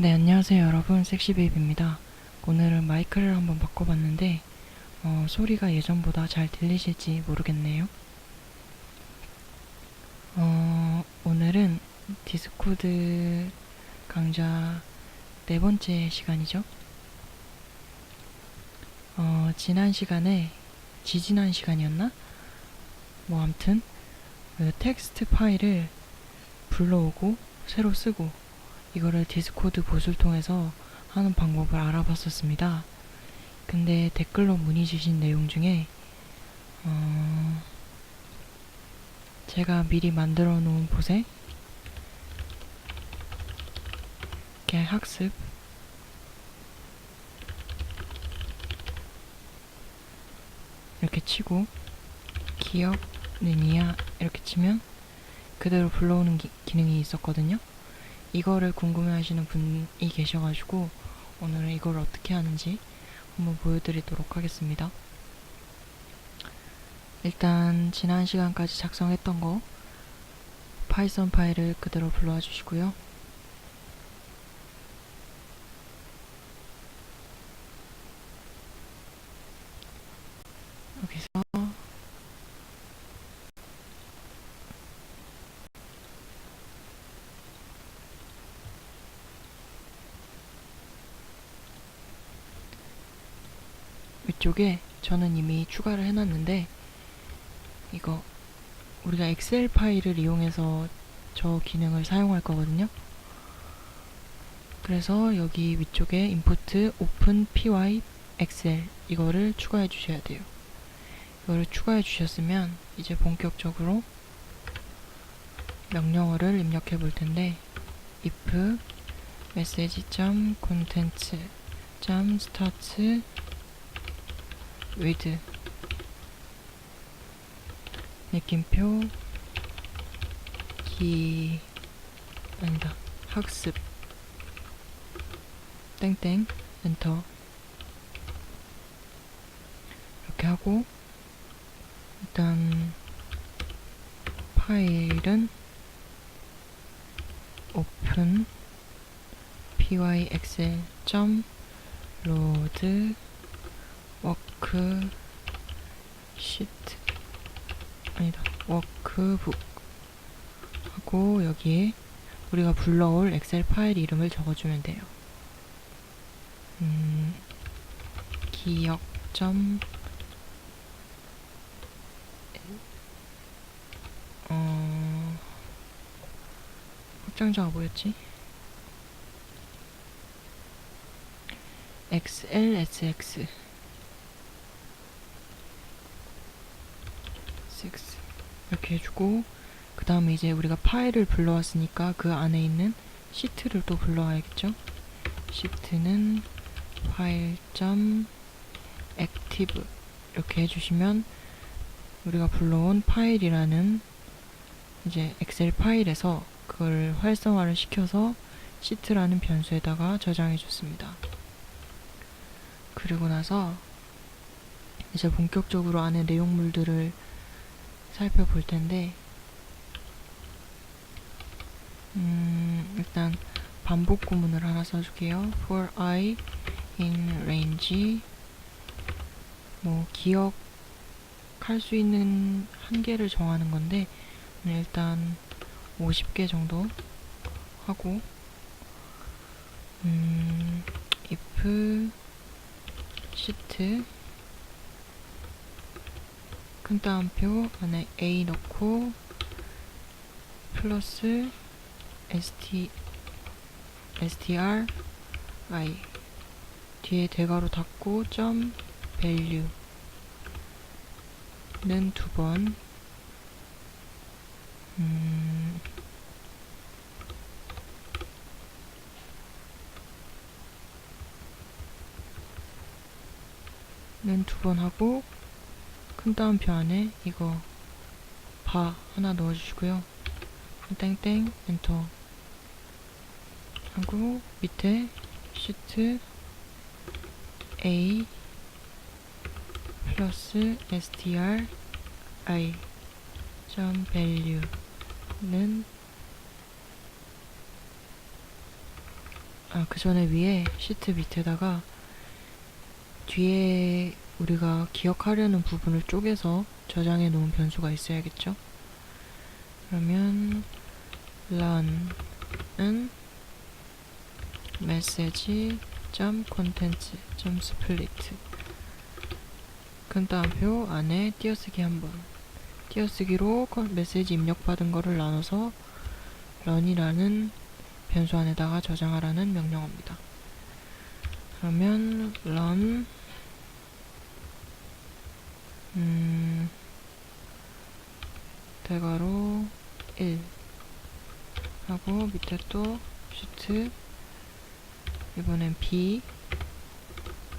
네, 안녕하세요 여러분. 섹시베이비입니다. 오늘은 마이크를 한번 바꿔봤는데 어, 소리가 예전보다 잘 들리실지 모르겠네요. 어, 오늘은 디스코드 강좌 네 번째 시간이죠. 어, 지난 시간에 지지난 시간이었나? 뭐 암튼 그 텍스트 파일을 불러오고 새로 쓰고 이거를 디스코드 봇을 통해서 하는 방법을 알아봤었습니다. 근데 댓글로 문의 주신 내용 중에 어, 제가 미리 만들어 놓은 봇에 이렇게 학습 이렇게 치고 기억 느니아 이렇게 치면 그대로 불러오는 기, 기능이 있었거든요. 이거를 궁금해 하시는 분이 계셔가지고 오늘은 이걸 어떻게 하는지 한번 보여드리도록 하겠습니다. 일단 지난 시간까지 작성했던 거 파이썬 파일을 그대로 불러와 주시고요. 여기서 위쪽에 저는 이미 추가를 해놨는데 이거 우리가 엑셀 파일을 이용해서 저 기능을 사용할 거거든요. 그래서 여기 위쪽에 input open py excel 이거를 추가해 주셔야 돼요. 이거를 추가해 주셨으면 이제 본격적으로 명령어를 입력해 볼 텐데 if message.contents.start with 느낌표 기 아니다 학습. 땡땡 엔터. 이렇게 하고 일단 파일은 open pyexcel load 워크 시트 아니다 워크북 하고 여기에 우리가 불러올 엑셀 파일 이름을 적어주면 돼요. 음, 기억 점 어, 확장자가 뭐였지? XLSX 이렇게 해주고 그 다음에 이제 우리가 파일을 불러왔으니까 그 안에 있는 시트를 또 불러와야겠죠? 시트는 파일 점 active 이렇게 해주시면 우리가 불러온 파일이라는 이제 엑셀 파일에서 그걸 활성화를 시켜서 시트라는 변수에다가 저장해 줬습니다. 그리고 나서 이제 본격적으로 안에 내용물들을 살펴볼 텐데, 음, 일단 반복 구문을 하나 써줄게요. for i in range, 뭐, 기억할 수 있는 한계를 정하는 건데, 일단 50개 정도 하고, 음, if 시트 큰 따옴표 안에 A 넣고 플러스 st str i. 뒤에 대괄호 닫고 점 value는 두 번. 음, 는두 번 하고 큰 따옴표 안에 이거 바 하나 넣어주시고요. 땡땡 엔터 하고 밑에 시트 A 플러스 str i 점 value는 아, 그 전에 위에 시트 밑에다가 뒤에 우리가 기억하려는 부분을 쪼개서 저장해 놓은 변수가 있어야겠죠? 그러면 run은 message contents split 큰 따옴표 안에 띄어쓰기 한번 띄어쓰기로 컨- 메시지 입력받은 거를 나눠서 run이라는 변수 안에다가 저장하라는 명령어입니다. 그러면 run 음, 대괄호 1 하고 밑에 또 shift 이번엔 b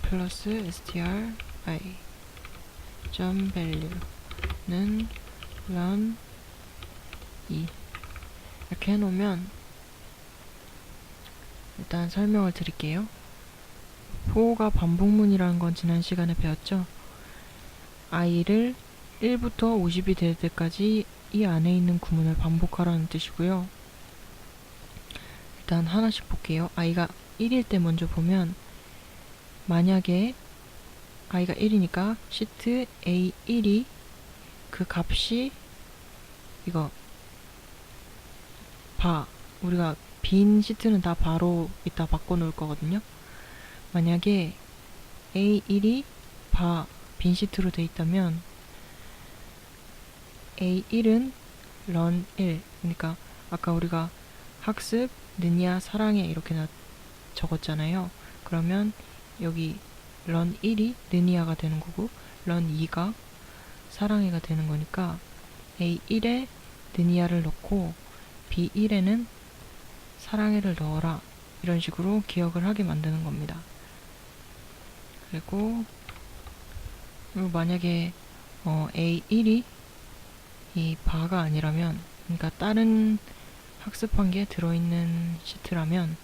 플러스 str i 점 value는 run 2 이렇게 해놓으면 일단 설명을 드릴게요. 포가 반복문이라는 건 지난 시간에 배웠죠? I를 1부터 50이 될 때까지 이 안에 있는 구문을 반복하라는 뜻이고요. 일단 하나씩 볼게요. i가 1일 때 먼저 보면 만약에 i가 1이니까 시트 a1이 그 값이 이거 바 우리가 빈 시트는 다 바로 이따 바꿔 놓을 거거든요. 만약에 A1이 바, 빈 시트로 돼 있다면 A1은 run 1. 그러니까 아까 우리가 학습, 느냐, 사랑해 이렇게 나 적었잖아요. 그러면 여기 run 1이 느니아가 되는 거고 run 2가 사랑해가 되는 거니까 A1에 느니아를 넣고 B1에는 사랑해를 넣어라. 이런 식으로 기억을 하게 만드는 겁니다. 그리고, 그리고 만약에 어, A1이 이 바가 아니라면, 그러니까 다른 학습한 게 들어있는 시트라면,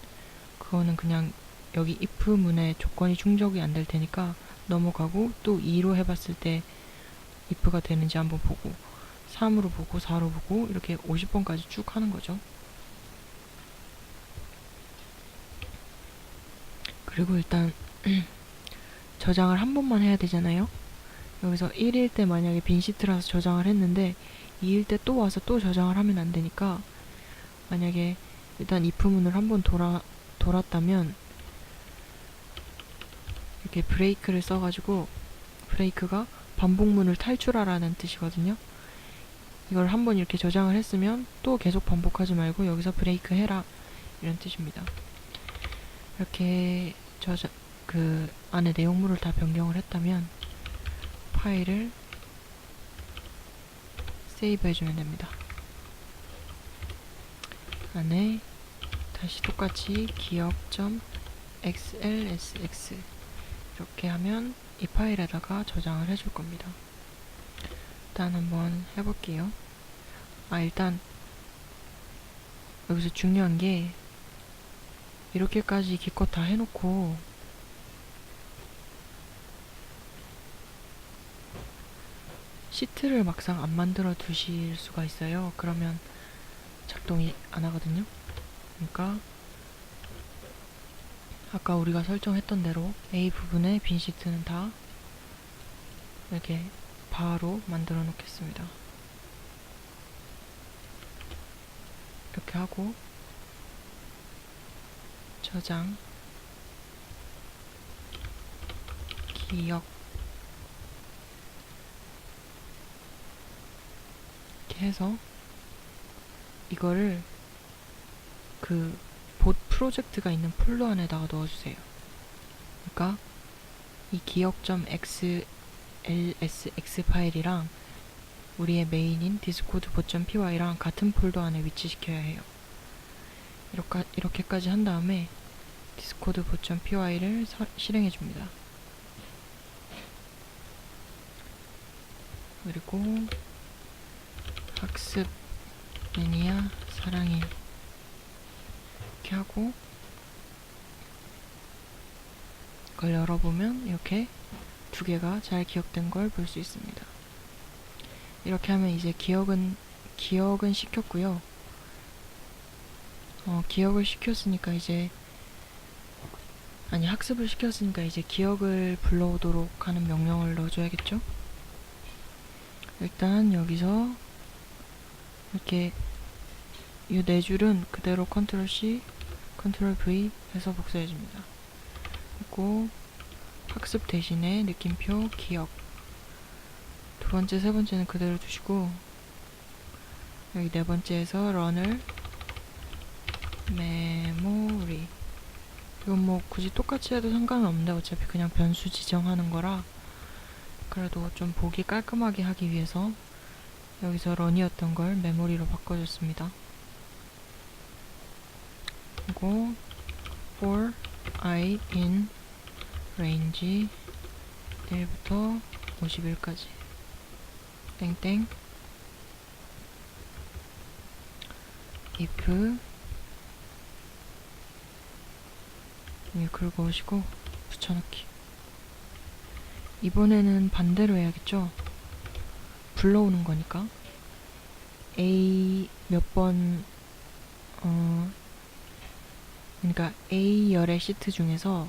그거는 그냥 여기 if 문에 조건이 충족이 안 될 테니까 넘어가고 또 2로 해봤을 때 if가 되는지 한번 보고 3으로 보고 4로 보고 이렇게 50번까지 쭉 하는 거죠. 그리고 일단 저장을 한 번만 해야 되잖아요. 여기서 1일 때 만약에 빈 시트라서 저장을 했는데 2일 때 또 와서 또 저장을 하면 안 되니까 만약에 일단 if 문을 한번 돌아 돌았다면 이렇게 브레이크를 써가지고 브레이크가 반복문을 탈출하라는 뜻이거든요. 이걸 한번 이렇게 저장을 했으면 또 계속 반복하지 말고 여기서 브레이크 해라 이런 뜻입니다. 이렇게 저장 그 안에 내용물을 다 변경을 했다면 파일을 세이브 해주면 됩니다. 안에 다시 똑같이 기억.xlsx 이렇게 하면 이 파일에다가 저장을 해줄 겁니다. 일단 한번 해볼게요. 아, 일단 여기서 중요한 게 이렇게까지 기껏 다 해놓고 시트를 막상 안 만들어 두실 수가 있어요. 그러면 작동이 안 하거든요. 그러니까 아까 우리가 설정했던 대로 A 부분의 빈 시트는 다 이렇게 바로 만들어 놓겠습니다. 이렇게 하고 저장 기억 이렇게 해서 이거를 그 봇 프로젝트가 있는 폴더 안에다가 넣어주세요. 그러니까 이 기억.xlsx 파일이랑 우리의 메인인 디스코드 bot.py랑 같은 폴더 안에 위치시켜야 해요. 이렇게, 이렇게까지 한 다음에 디스코드 bot.py를 실행해 줍니다. 그리고 학습 매니아 사랑해 이렇게 하고 그걸 열어보면 이렇게 두 개가 잘 기억된 걸 볼 수 있습니다. 이렇게 하면 이제 기억은 기억은 시켰고요. 어, 기억을 시켰으니까 이제 아니 학습을 시켰으니까 이제 기억을 불러오도록 하는 명령을 넣어줘야겠죠? 일단 여기서 이렇게 이 네 줄은 그대로 컨트롤 C, 컨트롤 V 해서 복사해줍니다. 그리고 학습 대신에 느낌표 기억 두 번째, 세 번째는 그대로 두시고 여기 네 번째에서 run을 memory 이건 뭐 굳이 똑같이 해도 상관은 없는데 어차피 그냥 변수 지정하는 거라 그래도 좀 보기 깔끔하게 하기 위해서 여기서 run이었던 걸 메모리로 바꿔줬습니다. 그리고 for i in range 1부터 51까지. 땡땡. if 위 긁어오시고 붙여넣기. 이번에는 반대로 해야겠죠 불러오는 거니까. A 몇 번 어 그러니까 A 열의 시트 중에서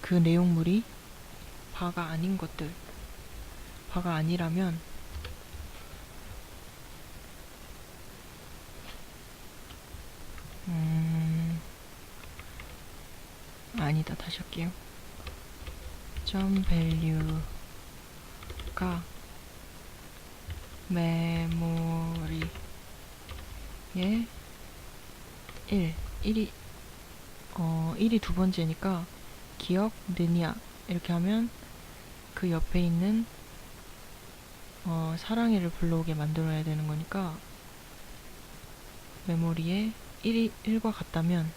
그 내용물이 바가 아닌 것들 바가 아니라면 음 아니다 다시 할게요. 점 value가 메모리에 1 1이 어 1이 두 번째니까 기억 느냐 이렇게 하면 그 옆에 있는 어 사랑해를 불러오게 만들어야 되는 거니까 메모리에 1이 1과 같다면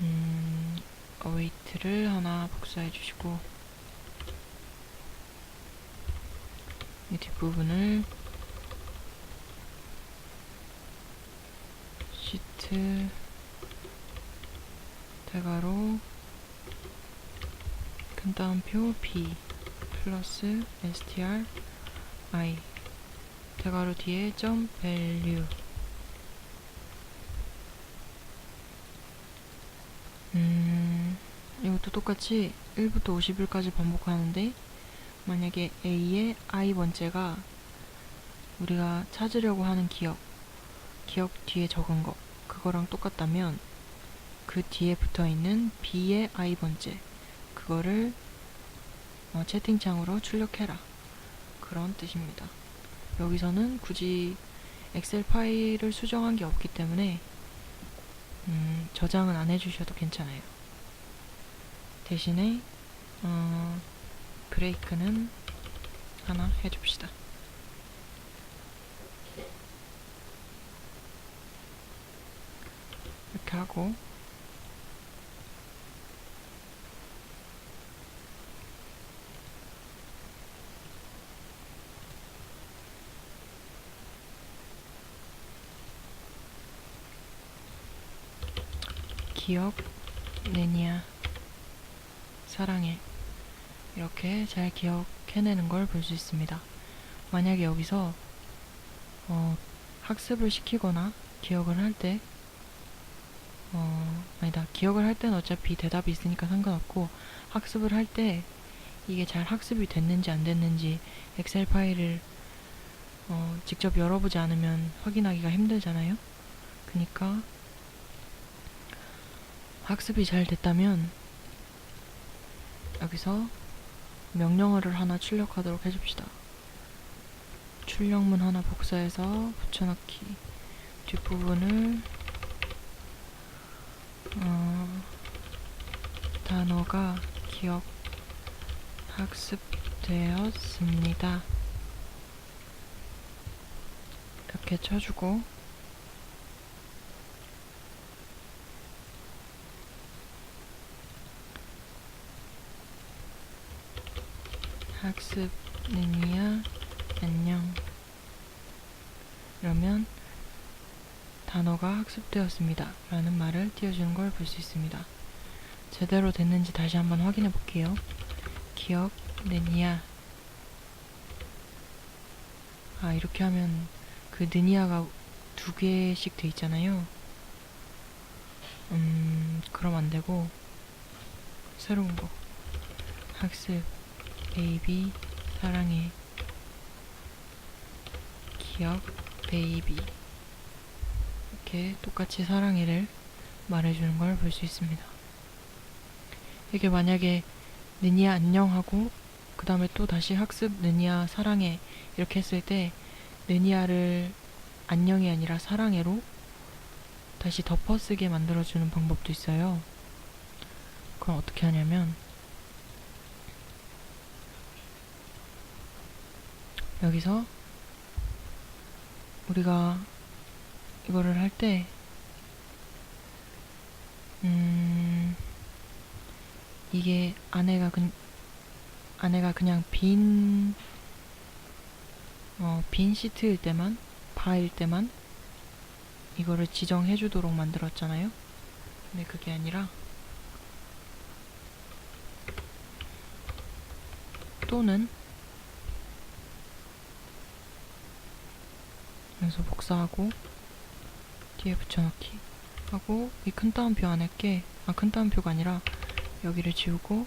음, await를 하나 복사해 주시고 이 뒷부분을 시트 대괄호 큰 따옴표 b 플러스 str i. 대괄호 뒤에 점 value. 음, 이것도 똑같이 1부터 50일까지 반복하는데 만약에 A의 I 번째가 우리가 찾으려고 하는 기억, 기억 뒤에 적은 거 그거랑 똑같다면 그 뒤에 붙어 있는 B의 I 번째 그거를 어, 채팅창으로 출력해라 그런 뜻입니다. 여기서는 굳이 엑셀 파일을 수정한 게 없기 때문에 음, 저장은 안 해주셔도 괜찮아요. 대신에 어, 브레이크는 하나 해줍시다. 이렇게 하고 기억 내니야 사랑해 이렇게 잘 기억해내는 걸 볼 수 있습니다. 만약에 여기서 어, 학습을 시키거나 기억을 할 때, 어, 아니다. 기억을 할 때는 어차피 대답이 있으니까 상관없고, 학습을 할 때 이게 잘 학습이 됐는지 안 됐는지 엑셀 파일을 어, 직접 열어보지 않으면 확인하기가 힘들잖아요. 그니까 학습이 잘 됐다면 여기서 명령어를 하나 출력하도록 해줍시다. 출력문 하나 복사해서 붙여넣기 뒷부분을 어, 단어가 기억 학습되었습니다. 이렇게 쳐주고 학습는이야? 안녕. 이러면 단어가 학습되었습니다. 라는 말을 띄워주는 걸 볼 수 있습니다. 제대로 됐는지 다시 한번 확인해 볼게요. 기억 느니야. 아 이렇게 하면 그 느니아가 두 개씩 돼 있잖아요. 음, 그럼 안 되고, 새로운 거. 학습, 베이비, 사랑해. 기억, 베이비. 이렇게 똑같이 사랑해를 말해주는 걸 볼 수 있습니다. 이게 만약에 느니아 안녕하고 그 다음에 또 다시 학습 느니아 사랑해 이렇게 했을 때 느니아를 안녕이 아니라 사랑해로 다시 덮어쓰게 만들어주는 방법도 있어요. 그럼 어떻게 하냐면 여기서 우리가 이거를 할 때, 음, 이게 안에가 그, 안에가 그냥 빈, 어, 빈 시트일 때만, 바일 때만, 이거를 지정해 주도록 만들었잖아요? 근데 그게 아니라, 또는, 여기서 복사하고, 뒤에 붙여넣기 하고 이 큰 따옴표 안에 게, 아, 큰 따옴표가 아니라 여기를 지우고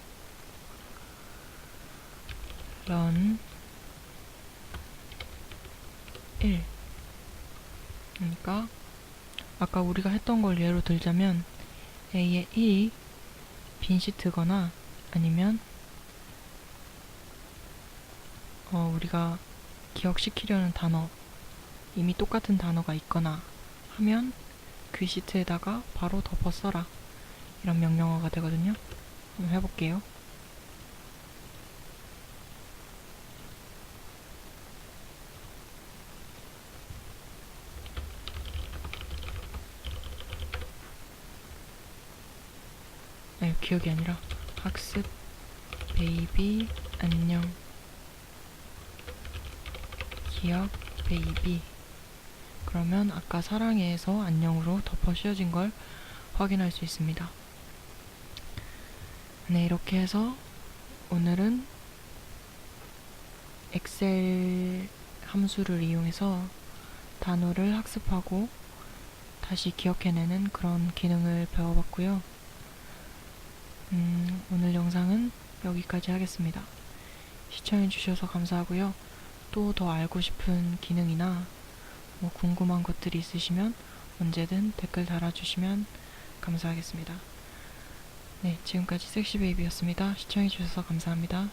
run 1 그러니까 아까 우리가 했던 걸 예로 들자면 A의 1이 빈 시트거나 아니면 어, 우리가 기억시키려는 단어 이미 똑같은 단어가 있거나 하면 그 시트에다가 바로 덮어 써라 이런 명령어가 되거든요. 한번 해볼게요. 아니 기억이 아니라 학습 베이비 안녕 기억 베이비 그러면 아까 사랑해에서 안녕으로 덮어 씌워진 걸 확인할 수 있습니다. 네, 이렇게 해서 오늘은 엑셀 함수를 이용해서 단어를 학습하고 다시 기억해내는 그런 기능을 배워봤고요. 음, 오늘 영상은 여기까지 하겠습니다. 시청해주셔서 감사하고요. 또 더 알고 싶은 기능이나 뭐 궁금한 것들이 있으시면 언제든 댓글 달아주시면 감사하겠습니다. 네, 지금까지 섹시베이비였습니다. 시청해주셔서 감사합니다.